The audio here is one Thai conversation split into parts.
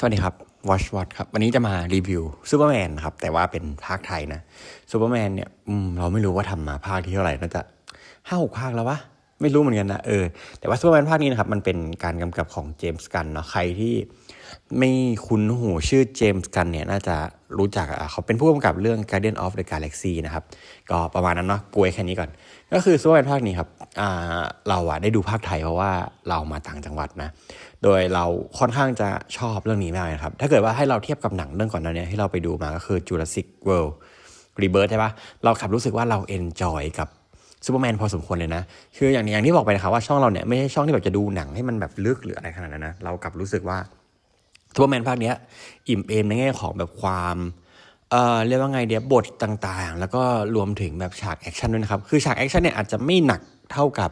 สวัสดีครับ Watch Watch ครับ วันนี้จะมารีวิวซูเปอร์แมนครับ แต่ว่าเป็นภาคไทยนะซูเปอร์แมนเนี่ยอืมเราไม่รู้ว่าทำมาภาคที่เท่าไหร่น่าจะห้าหกภาคแล้ววะ ไม่รู้เหมือนกันนะเออ แต่ว่าซูเปอร์แมนภาคนี้นะครับ มันเป็นการกำกับของเจมส์กันเนาะ ใครที่ไม่คุ้นหูชื่อเจมส์กันเนี่ย น่าจะรู้จักอะเขาเป็นผู้กำกับเรื่อง Guardian of the Galaxy นะครับ ก็ประมาณนั้นเนาะปวยแค่นี้ก่อน ก็คือซูเปอร์แมนภาคนี้ครับอ่าเราอะได้ดูภาคไทยเพราะว่าเรามาต่างจังหวัดนะ โดยเราค่อนข้างจะชอบเรื่องนี้มากนะครับ ถ้าเกิดว่าให้เราเทียบกับหนังเรื่องก่อนหน้านี้ที่เราไปดูมาก็คือ Jurassic World Rebirth ใช่ปะเราขับรู้สึกว่าเราเอนจอยกับซูเปอร์แมนพอสมควรเลยนะ คืออย่างอย่างที่บอกไปนะครับว่าช่องเราเนี่ยไม่ใช่ช่องที่แบบจะดูหนังให้มันแบบลึกหรืออะไรขนาดนั้นนะ เรากลับรู้สึกว่าซูเปอร์แมนภาคเนี้ยอิ่มเอมในแง่ของแบบความ เอ่อเรียกว่าไงเดียบทต่างๆ แล้วก็รวมถึงแบบฉากแอคชั่นด้วยนะครับ คือฉากแอคชั่นเนี่ยอาจจะไม่หนักเท่ากับ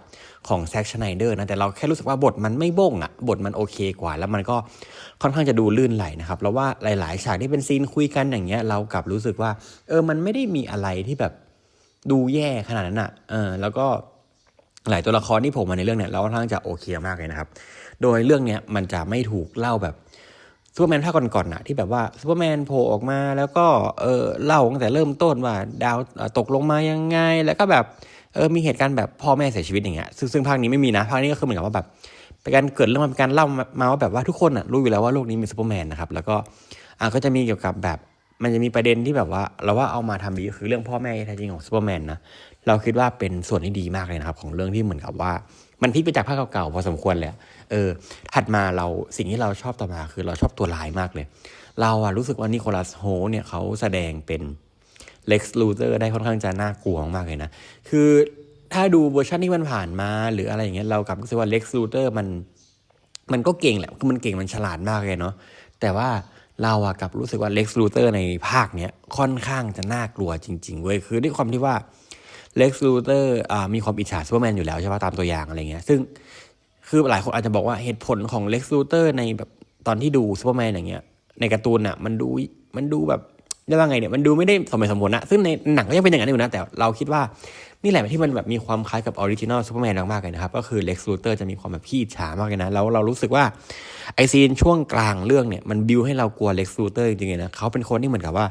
ของแซ็กชไนเดอร์นะแต่เราแค่รู้สึกว่าบทมันไม่บ้งอะบทมันโอเคกว่า แล้วมันก็ค่อนข้างจะดูลื่นไหลนะครับแล้วว่าหลาย ๆ ฉากที่เป็นซีนคุยกันอย่างเงี้ยเรากลับรู้สึกว่า เออมันไม่ได้มีอะไรที่แบบดูแย่ขนาดนั้นอะเออแล้วก็หลายตัวละครที่ผมมาในเรื่องเนี่ยเราค่อนข้างจะโอเคมากเลยนะครับ โดยเรื่องเนี้ยมันจะไม่ถูกเล่าแบบ ซูเปอร์แมนภาคก่อนๆน่ะที่แบบว่าซูเปอร์แมนโผล่ออกมาแล้วก็เออเล่าตั้งแต่เริ่มต้นว่าดาวตกลงมายังไง แล้วก็แบบเออมีเหตุการณ์แบบพ่อแม่เสียชีวิตอย่างเงี้ยซึ่งซึ่งภาคนี้ไม่มีนะภาคนี้ก็คือเหมือนกับว่าแบบเป็นการเกิดเรื่องมาเป็นการเล่ามามาว่าแบบว่าทุกคนอะรู้อยู่แล้วว่าโลกนี้มีซูเปอร์แมนนะครับแล้วก็อะก็จะมีเกี่ยวกับแบบ มันจะมีประเด็นที่แบบว่า เราว่าเอามาทำดีคือเรื่องพ่อแม่แท้จริงของซูเปอร์แมนนะเราคิดว่าเป็นส่วนที่ดีมากเลยนะครับ ของเรื่องที่เหมือนกับว่า มันพลิกไปจากภาคเก่าๆพอสมควรเลยเออถัดมาเราสิ่งที่เราชอบต่อมาคือเราชอบตัวลายมากเลย เราอะรู้สึกว่านิโคลัสโฮเนี่ยเขาแสดงเป็นเล็กซ์ลูเ e อร์ได้ค่อนข้างจะน่ากลัวมากเลยนะ คือถ้าดูเวอร์ชันที่มันผ่านมาหรืออะไรอย่างเงี้ยเรากลับรู้สึกว่าเล็กซ์ลูเ e อร์มันมันก็เก่งแหละ คือมันเก่งมันฉลาดมากเลยเนาะ แต่ว่า เราอะกับรู้สึกว่าเล็กซ์ลูเ e อร์ในภาคเนี้ยค่อนข้างจะน่ากลัวจริง ๆเว้ยคือด้วยความที่ว่าเล็กซ์ลูเ e อร์มีความอิจฉาซูเปอร์แมนอยู่แล้วใช่ปะตามตัวอย่างอะไรเงี้ยซึ่งคือหลายคนอาจจะบอกว่าเหตุผลของเล็กซ์ลูเ e อร์ในแบบตอนที่ดูซูเปอร์แมนอย่างเงี้ยในการ์ตูนอะมันดูมันดูแบบเรียกว่าไงเนี่ยมันดูไม่ได้สมเหตุสมผลนะซึ่งในหนังก็ยังเป็นอย่างนั้นอยู่นะแต่เราคิดว่า นี่แหละที่มันแบบมีความคล้ายกับออริจินอลซูเปอร์แมนมากๆเลยนะครับ ก็คือเล็กซ์ลูเ e อร์จะมีความแบบขี้ฉามากเลยนะ แล้วเรารู้สึกว่าไอซีนช่วงกลางเรื่องเนี่ยมันบิวให้เรากลัวเล็กซ์ลูเ e อร์จริงๆนะเขาเป็นคนที่เหมือนกับว่า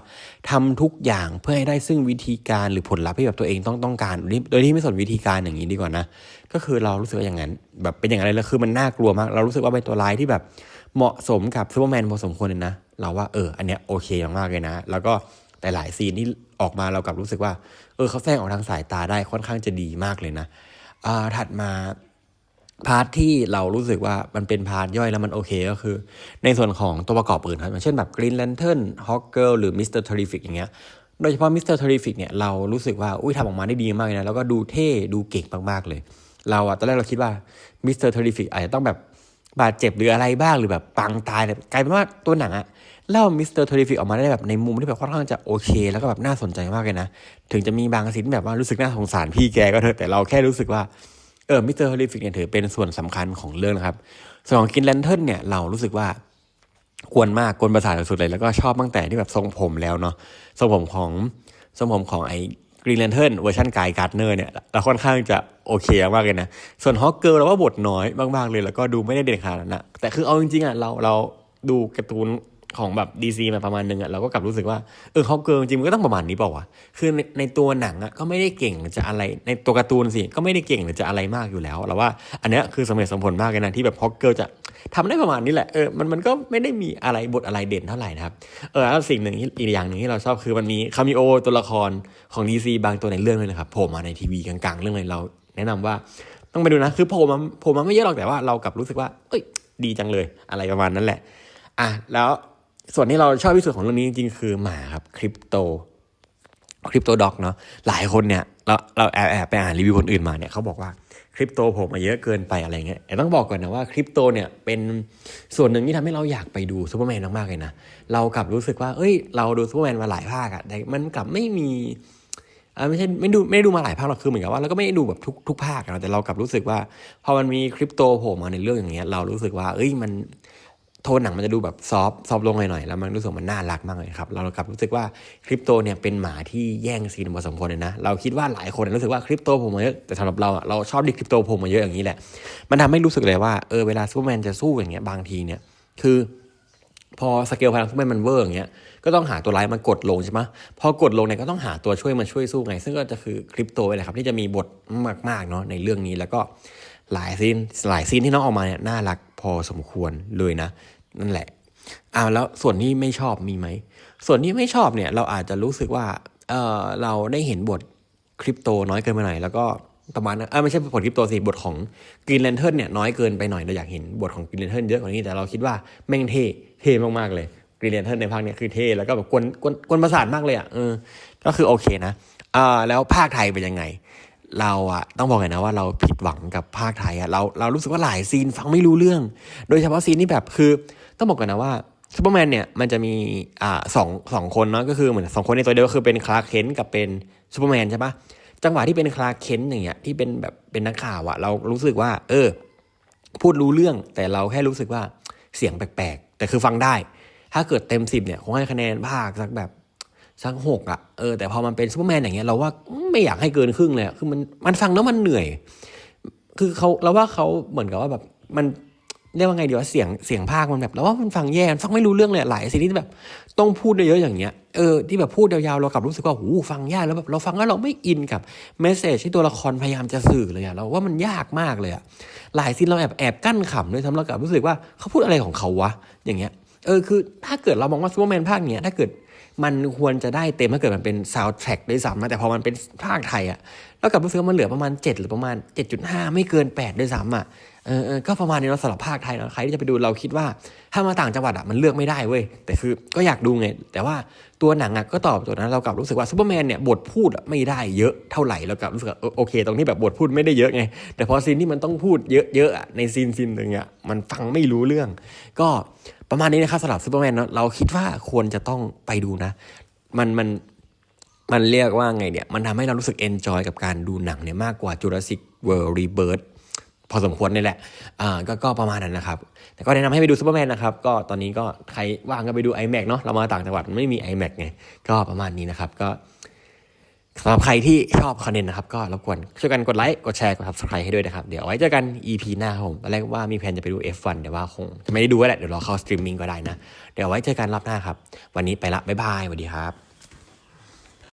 ทำทุกอย่างเพื่อให้ได้ซึ่งวิธีการหรือผลลัพธ์ที่แบบตัวเองต้องต้องการ โดยที่ไม่สนวิธีการอย่างนี้ดีกว่านะ ก็คือเรารู้สึกว่าอย่างนั้น แบบเป็นอย่างไรแล้วคือมันน่ากลัวมาก เรารู้สึกว่าเป็นตัวร้ายที่แบบเหมาะสมกับซูเปอร์แมนพอสมควรเลยนะ เราว่าเอออันเนี้ยโอเคมากๆเลยนะ แล้วก็แต่หลายซีนที่ ออกมาเรากลับรู้สึกว่า เออเขาแสดงออกทางสายตาได้ค่อนข้างจะดีมากเลยนะอ่าถัดมาพาร์ทที่เรารู้สึกว่ามันเป็นพาร์ทย่อยแล้วมันโอเคก็คือ ในส่วนของตัวประกอบอื่นครับอย่างเช่นแบบ Green Lantern Hawk Girl หรือ Mr. Terrific อย่างเงี้ยโดยเฉพาะ Mr. Terrific เนี่ยเรารู้สึกว่าอุ้ยทำออกมาได้ดีมากเลยนะแล้วก็ดูเท่ดูเก่งมากๆเลย เราอะตอนแรกเราคิดว่า Mr. Terrific อาจจะต้องแบบบาดเจ็บหรืออะไรบ้างหรือแบบปังตายแต่กลายเป็นว่าตัวหนังอะ เล่า Mr. Terrific ออกมาได้แบบในมุมที่แบบค่อนข้างจะโอเค แล้วก็แบบน่าสนใจมากเลยนะ ถึงจะมีบางซีนที่แบบว่ารู้สึกน่าสงสารพี่แกก็เถอะแต่เราแค่รู้สึกว่าเออมิสเตอร์ฮอลิฟิกเนี่ยถือเป็นส่วนสำคัญของเรื่องนะครับส่วนของกินแลนเทิร์นเนี่ยเรารู้สึกว่ากวนมากกวนประสาทสุดเลยแล้วก็ชอบตั้งแต่ที่แบบทรงผมแล้วเนาะทรงผมของทรงผมของไอ้กรีนแลนเทิร์นเวอร์ชันกายการ์ดเนอร์เนี่ยเราค่อนข้างจะโอเคมากเลยนะ ส่วนฮอกเกิลเราว่าบทน้อยมากๆเลย แล้วก็ดูไม่ได้เด่นขนาดนั้นนะแต่คือเอาจริงๆอะเราเราดูการ์ตูน ของแบบดีซีมาประมาณนึงอะเราก็กลับรู้สึกว่าเออฮอกเกิลจริงมันก็ต้องประมาณนี้เปล่าวะคือในในตัวหนังอะก็ไม่ได้เก่งหรือจะอะไร ในตัวการ์ตูนสิก็ไม่ได้เก่งหรือจะอะไรมากอยู่แล้วเราว่า อันเนี้ยคือสมเหตุสมผลมากเลยนะที่แบบฮอกเกิลจะทำได้ประมาณนี้แหละเออมันมันก็ไม่ได้มีอะไรบทอะไรเด่นเท่าไหร่นะครับเออแล้วสิ่งหนึ่งอีกอย่างหนึ่งที่เราชอบคือมันมีคามิโอตัวละครของดีซีบางตัวในเรื่องเลยนะครับโผล่มาในทีวีกลางๆ เรื่องเลยเรา แนะนำว่าต้องไปดูนะคือโผล่มาโผล่มาไม่เยอะหรอกแต่ว่าเรากลับรู้สึกว่า เอ้ยดีจังเลยอะไรประมาณนั้นแหละ อะแล้ว ส่วนที่เราชอบที่สุดของเรื่องนี้จริงๆคือหมาครับคริปโตคริปโตด็อกเนาะหลายคนเนี่ยเราเราแอบแอบไปอ่านรีวิวคนอื่นมาเนี่ยเขาบอกว่าคริปโตผมมาเยอะเกินไปอะไรเงี้ยแต่ต้องบอกก่อนนะว่าคริปโตเนี่ยเป็นส่วนหนึ่งที่ทำให้เราอยากไปดูซูเปอร์แมนมากๆเลยนะเรากลับรู้สึกว่าเอ้ย เราดูซูเปอร์แมนมาหลายภาคอะแต่มันกลับไม่มีอ่าไม่ใช่ไม่ดูไม่ได้ดูมาหลายภาคหรอกคือเหมือนกับว่าเราก็ไม่ได้ดูแบบทุกทุกภาคนะแต่เรากลับรู้สึกว่าพอมันมีคริปโตโผล่มาในเรื่องอย่างเงี้ยเรารู้สึกว่าเอ้ยมัน โทนหนังมันจะดูแบบซอฟซอฟลงหน่อยๆแล้วมันรู้สึกมันน่ารักมากเลยครับเรากลับรู้สึกว่าคริปโตเนี่ยเป็นหมาที่แย่งซีนพอสมควรเลยนะเราคิดว่าหลายคนรู้สึกว่าคริปโตผมมาเยอะแต่สำหรับเราอะเราชอบดิคริปโตผมมาเยอะอย่างนี้แหละ มันทำให้รู้สึกเลยว่าเออเวลาซูเปอร์แมนจะสู้อย่างเงี้ยบางทีเนี่ยคือพอสเกลพลังซูเปอร์แมนมันเวอร์อย่างเงี้ย ก็ต้องหาตัวร้ายมากดลงใช่ไหมพอกดลงเนี่ยก็ต้องหาตัวช่วยมาช่วยสู้ไง ซึ่งก็จะคือคริปโตไปเลยครับ ที่จะมีบทมากๆเนาะในเรื่องนี้แล้วก็หลายซีนหลายซีนที่น้องออกมาเนี่ยน่ารักพอสมควรเลยนะ นั่นแหละอ้าวแล้วส่วนที่ไม่ชอบมีไหม ส่วนที่ไม่ชอบเนี่ย เราอาจจะรู้สึกว่าเออเราได้เห็นบทคริปโตน้อยเกินไปหน่อยแล้วก็ประมาณนั้นเออไม่ใช่บทคริปโตสิบทของกรีนแลนเทิร์นเนี่ยน้อยเกินไปหน่อยเราอยากเห็นบทของกรีนแลนเทิร์นเยอะกว่านี้แต่เราคิดว่าแม่งเท่เท่มากๆเลยกรีนแลนเทิร์นในภาคเนี้ยคือเท่แล้วก็แบบกวนกวนกวนประสาทมากเลยอะเออก็คือโอเคนะอ่าแล้วภาคไทยเป็นยังไง เราอะต้องบอกเลยนะว่าเราผิดหวังกับภาคไทยอะเราเรารู้สึกว่าหลายซีนฟังไม่รู้เรื่อง โดยเฉพาะซีนที่แบบคือ ต้องบอกกันนะว่าซูเปอร์แมนเนี่ยมันจะมีอ่าสองสองคนเนาะก็คือเหมือนสองคนในตัวเดียวก็คือเป็นคลาร์เคนกับเป็นซูเปอร์แมนใช่ปะจังหวะที่เป็นคลาร์เคนอย่างเงี้ยที่เป็นแบบเป็นนักข่าวอะเรารู้สึกว่า เออ พูดรู้เรื่องแต่เราแค่รู้สึกว่าเสียงแปลกๆ แต่คือฟังได้ ถ้าเกิดเต็มสิบเนี่ยคงให้คะแนนภาคสักแบบ สักหกอะเออแต่พอมันเป็นซูเปอร์แมนอย่างเงี้ยเราว่าไม่อยากให้เกินครึ่งเลยคือมันมันฟังแล้วมันเหนื่อย คือเขาเราว่าเขาเหมือนกับว่าแบบมันเรียกว่าไงดีว่าเสียงเสียงภาคมันแบบเราว่ามันฟังแย่มันฟังไม่รู้เรื่องเลยหลายซีรีส์ที่แบบต้องพูดเยอะๆอย่างเงี้ยเออที่แบบพูดยาวๆเรากลับรู้สึกว่าหูฟังยากแล้วแบบเราฟังแล้วเราไม่อินกับเมสเซจที่ตัวละครพยายามจะสื่อเลยอะเราว่ามันยากมากเลยอะหลายซีนเราแอบแอบกั้นขำด้วยซ้ำเรากลับรู้สึกว่าเขาพูดอะไรของเขาวะอย่างเงี้ยเออคือถ้าเกิดเรามองว่าซูเปอร์แมนภาคเนี้ยถ้าเกิด มันควรจะได้เต็มถ้าเกิดมันเป็นซาวด์แทร็กด้วยซ้ำนะแต่พอมันเป็นภาคไทยอะแล้วกลับรู้สึกว่ามันเหลือประมาณ 7 หรือประมาณ 7.5 ไม่เกิน 8 ด้วยซ้ำอะเออเออก็ประมาณนี้เราสำหรับภาคไทยนะใครที่จะไปดูเราคิดว่า ถ้ามาต่างจังหวัดอะมันเลือกไม่ได้เว้ยแต่คือก็อยากดูไง แต่ว่าตัวหนังอะก็ตอบโจทย์นะเรากลับรู้สึกว่าซูเปอร์แมนเนี่ยบทพูดไม่ได้เยอะเท่าไหร่เรากลับรู้สึกโอเค ตรงที่แบบบทพูดไม่ได้เยอะไง แต่พอซีนที่มันต้องพูดเยอะๆอะในซีนซีนหนึ่งอะมันฟังไม่รู้เรื่อง ก็ ประมาณนี้นะครับสำหรับซูเปอร์แมนเนาะเราคิดว่าควรจะต้องไปดูนะ มันมันมันเรียกว่าไงเนี่ย มันทำให้เรารู้สึกเอนจอยกับการดูหนังเนี่ยมากกว่า Jurassic World Rebirth พอสมควรนี่แหละอ่าก็ก็ประมาณนั้นนะครับ แต่ก็แนะนำให้ไปดูซูเปอร์แมนนะครับ ก็ตอนนี้ก็ใครว่างก็ไปดู iMac เนาะเรามาต่างจังหวัดไม่มี iMac ไง ก็ประมาณนี้นะครับ ก็ สำหรับใครที่ชอบคอนเทนต์นะครับก็รบกวนช่วยกันกดไลค์กดแชร์กด subscribe ให้ด้วยนะครับ เดี๋ยวไว้เจอกัน EP หน้าผมตอนแรกว่ามีแผนจะไปดู F1 แต่ว่าคงจะไม่ได้ดูแล้วแหละเดี๋ยวรอเข้าสตรีมมิ่งก็ได้นะ เดี๋ยวไว้เจอกันรอบหน้าครับ วันนี้ไปละบ๊ายบายสวัสดีครับ